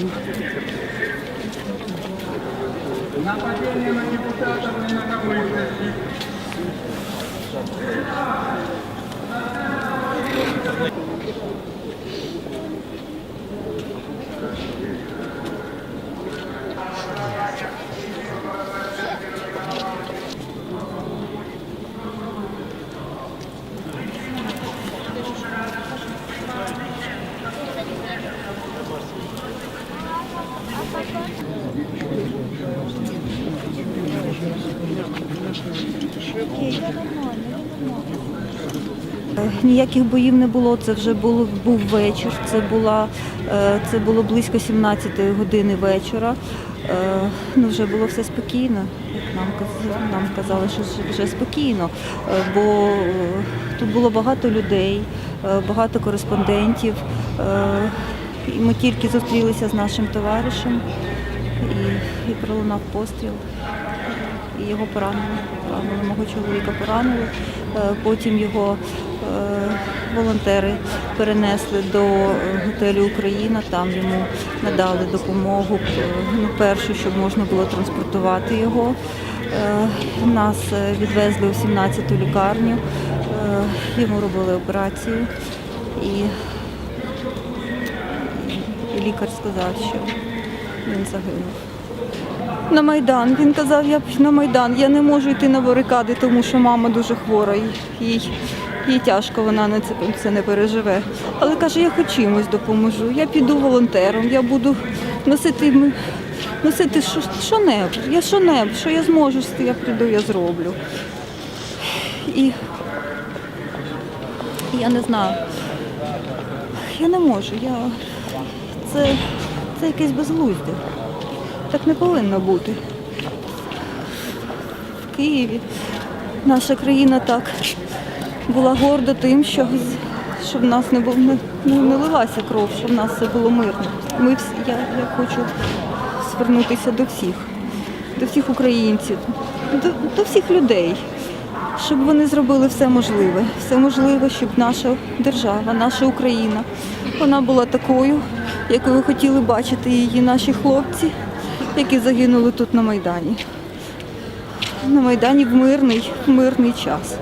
Нападение на депутатов ни на кого не защиту. Ніяких боїв не було. Це вже було був вечір. Це була е, це було близько 17 години вечора. Е, Ну вже було все спокійно. Нам нам сказали, що вже- спокійно, Е, бо е, тут було багато людей, е, багато кореспондентів. Е, І ми тільки зустрілися з нашим товаришем і, і пролунав постріл і його поранили. поранили. Мого чоловіка поранили. Е, Потім його е, волонтери перенесли до е, готелю Україна. Там йому надали допомогу ну, першу, щоб можна було транспортувати його. Нас відвезли у 17-ту лікарню. Йому робили операцію і лікар сказав, що він загинув. На Майдан. Він казав, я на Майдан. Я не можу йти на барикади, тому що мама дуже хвора. Їй, їй тяжко, вона на це, це не переживе. Але каже, я хоч чимось допоможу. Я піду волонтером, я буду носити, носити що, що-небудь. Я що-небудь, що я зможу, я прийду, я зроблю. І я не знаю. Я не можу. Я... Це, це якесь безглуздя. Так не повинно бути. В Києві наша країна так була горда тим, що, з- що в нас не було не, не лилася кров, що в нас все було мирно. Ми всі, я, я хочу звернутися до всіх, до всіх українців, до, до всіх людей, щоб вони зробили все можливе, все можливе, щоб наша держава, наша Україна, вона була такою, якою хотіли бачити її наші хлопці, які загинули тут на Майдані. На Майдані в мирний, в мирний час.